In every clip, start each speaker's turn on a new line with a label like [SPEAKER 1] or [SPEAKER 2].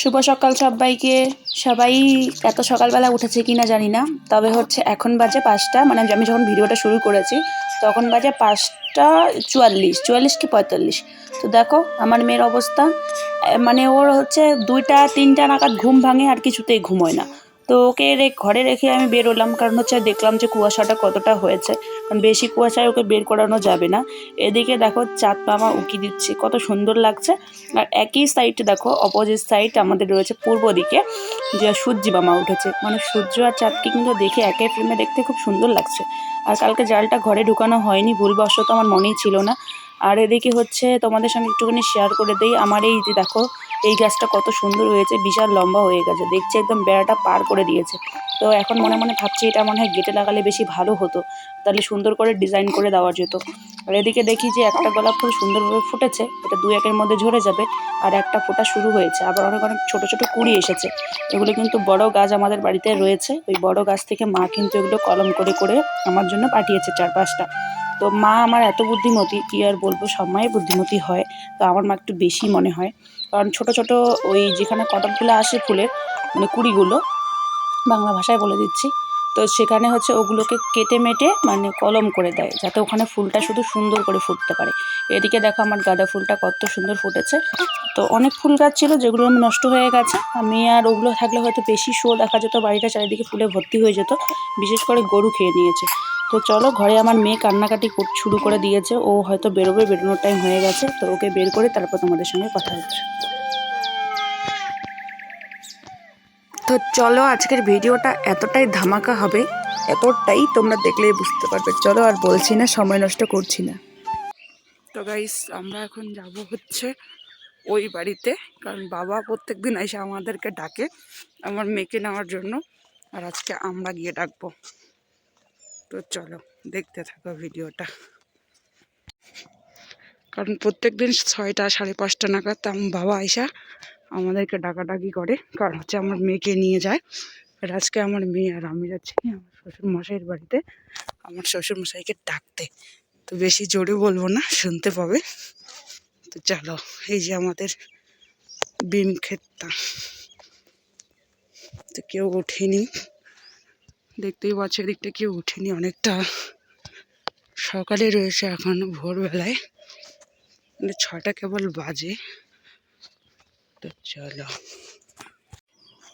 [SPEAKER 1] শুভ সকাল সবাইকে। সবাই এত সকালবেলা উঠেছে কি না জানি না। তবে হচ্ছে এখন বাজে পাঁচটা। মানে আমি যখন ভিডিওটা শুরু করেছি, তখন বাজে পাঁচটা চুয়াল্লিশ। চুয়াল্লিশ কি পঁয়তাল্লিশ? তো দেখো আমার মেয়ের অবস্থা। মানে ওর হচ্ছে দুইটা, তিনটা নাগাদ ঘুম ভাঙে আর কিছুতেই ঘুমোয় না। তো ওকে ঘরে রেখে আমি বেরোলাম। কারণ হচ্ছে দেখলাম যে কুয়াশাটা কতটা হয়েছে। কারণ বেশি কুয়াশায় ওকে বের করানো যাবে না। এদিকে দেখো চাঁদ মামা উঁকি দিচ্ছে, কত সুন্দর লাগছে। আর একই সাইডে দেখো অপোজিট সাইড আমাদের রয়েছে পূর্ব দিকে, যে সূর্যি মামা উঠেছে। মানে সূর্য আর চাঁদকে কিন্তু দেখে একই ফ্রেমে দেখতে খুব সুন্দর লাগছে। আর কালকে জালটা ঘরে ঢুকানো হয়নি, ভুলবশত আমার মনেই ছিল না। আর এদিকে হচ্ছে তোমাদের সঙ্গে একটুখানি শেয়ার করে দেই। আমার এই যে দেখো, এই গাছটা কত সুন্দর হয়েছে, বিশাল লম্বা হয়ে গেছে। দেখছি একদম বেড়াটা পার করে দিয়েছে। তো এখন মনে মনে ভাবছি এটা মনে হয় গেটে লাগালে বেশি ভালো হতো। তাহলে সুন্দর করে ডিজাইন করে দেওয়া যেত। আর এদিকে দেখি যে একটা গোলাপ ফুল সুন্দরভাবে ফুটেছে, এটা দু একের মধ্যে ঝরে যাবে আর একটা ফোঁটা শুরু হয়েছে। আবার অনেক অনেক ছোট ছোট কুড়ি এসেছে। এগুলো কিন্তু বড় গাছ আমাদের বাড়িতে রয়েছে। ওই বড় গাছ থেকে মা কিন্তু এগুলো কলম করে করে আমার জন্য পাঠিয়েছে চার পাঁচটা তো মা আমার এত বুদ্ধিমতী, কী আর বলব সব সময়ে বুদ্ধিমতী হয়। তো আমার মা একটু বেশি মনে হয়। কারণ ছোট ছোট ওই যেখানে কটকগুলো আসে ফুলের মানে কুড়িগুলো, বাংলা ভাষায় বলে দিচ্ছি, তো সেখানে হচ্ছে ওগুলোকে কেটে মেটে মানে কলম করে দেয়, যাতে ওখানে ফুলটা শুধু সুন্দর করে ফুটতে পারে। এদিকে দেখো আমার গাঁদা ফুলটা কত সুন্দর ফুটেছে। তো অনেক ফুল গাছ ছিল যেগুলো আমি নষ্ট হয়ে গেছে। আমি আর ওগুলো থাকলে হয়তো বেশি শো দেখা যেত, বাড়িটা চারিদিকে ফুলে ভর্তি হয়ে যেত। বিশেষ করে গরু খেয়ে নিয়েছে। তো চলো ঘরে আমার মেয়ে কান্নাকাটি শুরু করে দিয়েছে। ও হয়তো বেরোবে, বেরোনোর টাইম হয়ে গেছে। তো ওকে বের করে তারপর তোমাদের সঙ্গে কথা হচ্ছে। তো চলো আজকের ভিডিওটা এতটাই ধামাকা হবে, এতটাই তোমরা দেখলেই বুঝতে পারবে। চলো আর বলছি না, সময় নষ্ট করছি না। তো গাইস আমরা এখন যাব হচ্ছে ওই বাড়িতে, কারণ বাবা প্রত্যেক দিন এসে আমাদেরকে ডাকে, আমার মেয়েকে নেওয়ার জন্য। আর আজকে আমরা গিয়ে ডাকবো। তো চলো, দেখতে থাকো ভিডিওটা। কারণ প্রত্যেক দিন ছয়টা সাড়ে পাঁচটা নাগাদ আমার বাবা আইসা আমাদেরকে ডাকাডাকি করে, কারণ হচ্ছে আমার মেয়েকে নিয়ে যায়। আর আজকে আমার মেয়ে আর আমি যাচ্ছি আমার শ্বশুর মশাইয়ের বাড়িতে, আমার শ্বশুর মশাইকে ডাকতে। তো বেশি জোরে বলব না, শুনতে পাবে। তো চলো, এই যে আমাদের বিম ক্ষেতটা তো কেউ ওঠেনি। দেখতেই পাচ্ছ, এদিকটা কেউ উঠেনি অনেকটা। সকালে রয়েছে এখন ভোরবেলায়। মানে ছটা কেবল বাজে। তো চলো।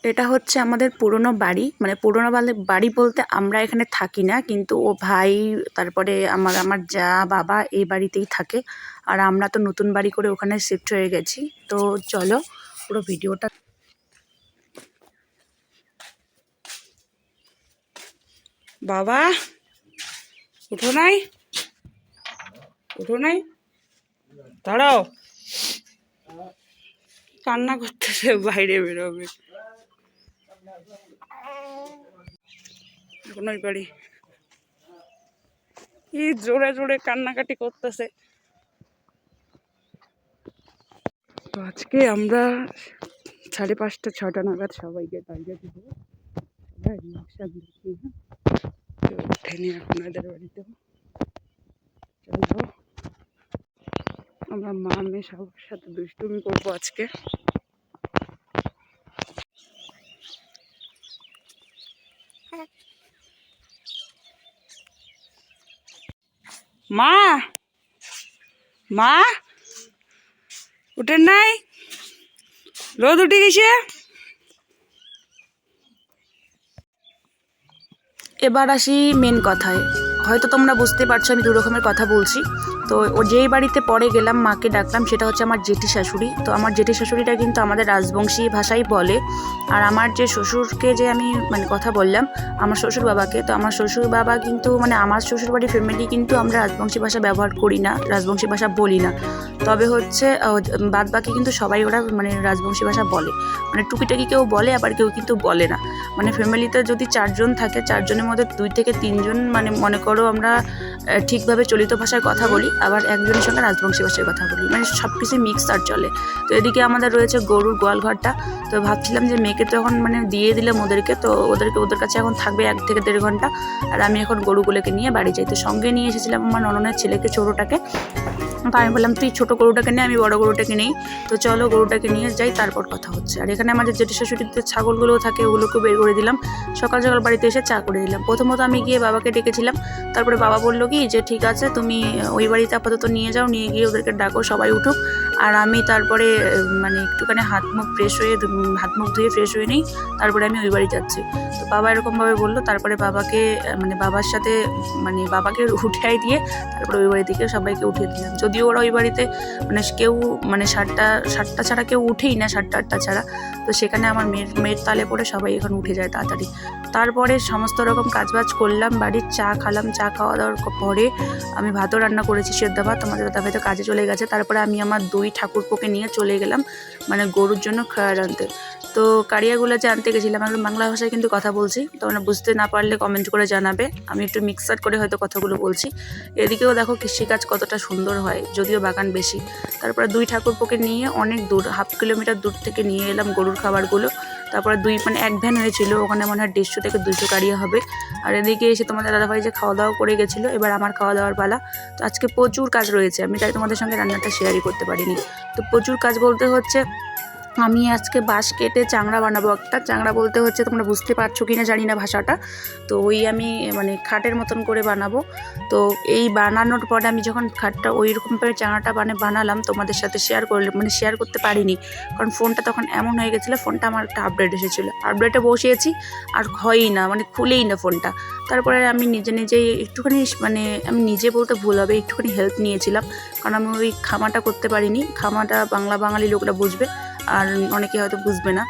[SPEAKER 1] এটা হচ্ছে আমাদের পুরনো বাড়ি। মানে পুরনো বাড়ি বলতে আমরা এখানে থাকি না, কিন্তু ও ভাই, তারপরে আমার আমার যা বাবা এই বাড়িতেই থাকে। আর আমরা তো নতুন বাড়ি করে ওখানে শিফট হয়ে গেছি। তো চলো, পুরো ভিডিওটা বাবা, উঠো নাই। উঠো নাই। দাঁড়াও। কান্না করতেছে, বাইরে বেরোবে। বাড়ি। জোরে জোরে কান্নাকাটি করতেছে। আজকে আমরা সাড়ে পাঁচটা, ছটা নাগাদ সবাইকে বাইরে দেবো। সবাই নকশা দিচ্ছি হ্যাঁ কেউ ওঠেনি আপনাদের বাড়িতেও চলো আমরা মা মেয়ে সবার সাথে দুষ্টুমি করব আজকে। মা! মা! উঠেন নাই? রোদ উঠে গেছে? এবার আসি মেন কথায়। হয়তো তোমরা বুঝতে পারছ, আমি দু রকমের কথা বলছি। তো ও যেই বাড়িতে পরে গেলাম, মাকে ডাকলাম, সেটা হচ্ছে আমার জেঠি শাশুড়ি। তো আমার জেঠি শাশুড়িটা কিন্তু আমাদের রাজবংশী ভাষাই বলে। আর আমার যে শ্বশুরকে যে আমি মানে কথা বললাম, আমার শ্বশুর বাবাকে, তো আমার শ্বশুর বাবা কিন্তু মানে আমার শ্বশুর বাড়ির ফ্যামিলি কিন্তু আমরা রাজবংশী ভাষা ব্যবহার করি না, রাজবংশী ভাষা বলি না। তবে হচ্ছে বাদ বাকি কিন্তু সবাই ওরা মানে রাজবংশী ভাষা বলে। মানে টুকিটাকি কেউ বলে, আবার কেউ কিন্তু বলে না। মানে ফ্যামিলিতে যদি চারজন থাকে, চারজনের মধ্যে দুই থেকে তিনজন মানে মনে করো আমরা ঠিকভাবে চলিত ভাষায় কথা বলি, আবার একজনের সঙ্গে রাজবংশী ভাষায় কথা বলি। মানে সব কিছু মিক্স আর চলে। তো এদিকে আমাদের রয়েছে গরুর গোয়াল ঘরটা। তো ভাবছিলাম যে মেয়েকে তো এখন মানে দিয়ে দিলাম ওদেরকে। তো ওদেরকে, ওদের কাছে এখন থাকবে এক থেকে দেড় ঘণ্টা। আর আমি এখন গরুগুলোকে নিয়ে বাড়ি যাই। তো সঙ্গে নিয়ে এসেছিলাম আমার নননের ছেলেকে, ছোটোটাকে। তো আমি বললাম, তুই ছোটো গরুটাকে নে, আমি বড় গরুটাকে নেই। তো চলো গরুটাকে নিয়ে যাই, তারপর কথা হচ্ছে। আর এখানে আমাদের জেঠি শাশুড়িতে ছাগলগুলোও থাকে ওগুলোকে বের করে দিলাম। সকাল সকাল বাড়িতে এসে চা করে দিলাম প্রথমত আমি গিয়ে বাবাকে ডেকেছিলাম। তারপরে বাবা বলল কি, যে ঠিক আছে, তুমি ওই বাড়িতে আপাতত নিয়ে যাও, নিয়ে গিয়ে ওদেরকে ডাকো, সবাই উঠুক। আর আমি তারপরে মানে একটুখানি হাত মুখ ফ্রেশ হয়ে হাত মুখ ধুয়ে ফ্রেশ হয়ে নিই, তারপরে আমি ওই বাড়ি যাচ্ছি। তো বাবা এরকমভাবে বলল, তারপরে বাবাকে মানে বাবার সাথে মানে বাবাকে উঠাই দিয়ে তারপরে ওই বাড়ি থেকে সবাইকে উঠিয়ে দিলাম। যদিও ওরা ওই বাড়িতে মানে কেউ মানে সাতটা সাতটা ছাড়া কেউ উঠেই না, সাতটা আটটা ছাড়া। তো সেখানে আমার মেয়ের মেয়ের তালে পড়ে সবাই এখন উঠে যায় তাড়াতাড়ি। তারপরে সমস্ত রকম কাজবাজ করলাম, বাড়ির চা খালাম, চা খাওয়া দাওয়ার পরে আমি ভাতও রান্না করেছি সেদ্ধ ভাত, আমাদের দাদা তো কাজে চলে গেছে, তারপরে আমি আমার দুই ঠাকুরপোকে নিয়ে চলে গেলাম মানে গরুর জন্য খাওয়ার আনতে। তো কারিয়াগুলো যে আনতে গেছিলাম, আমি বাংলা ভাষায় কিন্তু কথা বলছি, তোমরা বুঝতে না পারলে কমেন্ট করে জানাবে, আমি একটু মিক্সার করে হয়তো কথাগুলো বলছি। এদিকেও দেখো কৃষিকাজ কতটা সুন্দর হয়, যদিও বাগান বেশি। তারপরে দুই ঠাকুরপোকে নিয়ে অনেক দূর, হাফ কিলোমিটার দূর থেকে নিয়ে এলাম গরুর খাবারগুলো। তারপরে দুই মানে এক ভ্যান হয়েছিল, ওখানে মনে হয় দেড়শো থেকে দুশো কারিয়া হবে। আর এদিকে এসে তোমাদের দাদাভাই যে খাওয়া দাওয়া করে গেছিল, এবার আমার খাওয়া দাওয়ার পালা। তো আজকে প্রচুর কাজ রয়েছে, আমি তাই তোমাদের সঙ্গে রান্নাটা শেয়ারই করতে পারিনি। তো প্রচুর কাজ বলতে হচ্ছে আমি আজকে বাঁশ কেটে চাংড়া বানাবো। একটা চাংড়া বলতে হচ্ছে, তোমরা বুঝতে পারছ কি না জানি না ভাষাটা। তো ওই আমি মানে খাটের মতন করে বানাবো। তো এই বানানোর পরে আমি যখন খাটটা ওই রকমভাবে চাংড়াটা মানে বানালাম, তোমাদের সাথে শেয়ার করলে মানে শেয়ার করতে পারিনি। কারণ ফোনটা তখন এমন হয়ে গেছিল ফোনটা আমার একটা আপডেট এসেছিল। আপডেটে বসিয়েছি, আর হয়ই না মানে খুলেই না ফোনটা তারপরে আমি নিজে নিজেই একটুখানি মানে আমি নিজে বলতে ভুল হবে, একটুখানি হেল্প নিয়েছিলাম। কারণ আমি ওই খামাটা করতে পারিনি। খামাটা বাংলা বাঙালি লোকরা বুঝবে। আর অনেকে হয়তো বুঝবে না।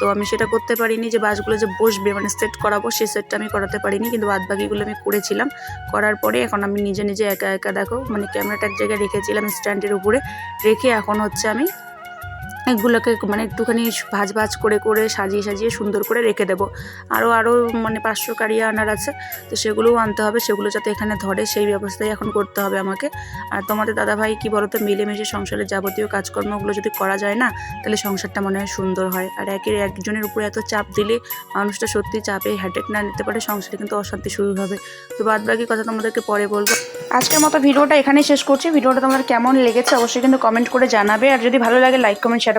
[SPEAKER 1] তো আমি সেটা করতে পারিনি যে বাসগুলো যে বসবে মানে সেট করাবো সেই সেটটা আমি করাতে পারিনি, কিন্তু বাদ বাকিগুলো আমি করেছিলাম। করার পরে এখন আমি নিজে নিজে একা একা, দেখো মানে ক্যামেরাটা এক জায়গায় রেখেছিলাম, স্ট্যান্ডের উপরে। রেখে এখন হচ্ছে আমি এগুলোকে মানে একটুখানি ভাজ ভাজ করে করে সাজিয়ে সাজিয়ে সুন্দর করে রেখে দেবো। আরও আরও মানে পাঁচশো কারিয়া আনার আছে, তো সেগুলোও আনতে হবে। সেগুলো যাতে এখানে ধরে, সেই ব্যবস্থাই এখন করতে হবে আমাকে। আর তোমাদের দাদাভাই কী বলতো, মিলেমিশে সংসারের যাবতীয় কাজকর্মগুলো যদি করা যায় না, তাহলে সংসারটা মনে হয় সুন্দর হয়। আর একের একজনের উপরে এত চাপ দিলে মানুষটা সত্যি চাপে হ্যাটেক না নিতে পারে, সংসারে কিন্তু অশান্তি শুরু হবে। তো বাদ বাকি কথা তোমাদেরকে পরে বলব। আজকের মতো ভিডিওটা এখানেই শেষ করছি। ভিডিওটা তোমাদের কেমন লেগেছে অবশ্যই কিন্তু কমেন্ট করে জানাবে। আর যদি ভালো লাগে লাইক কমেন্ট শেয়ার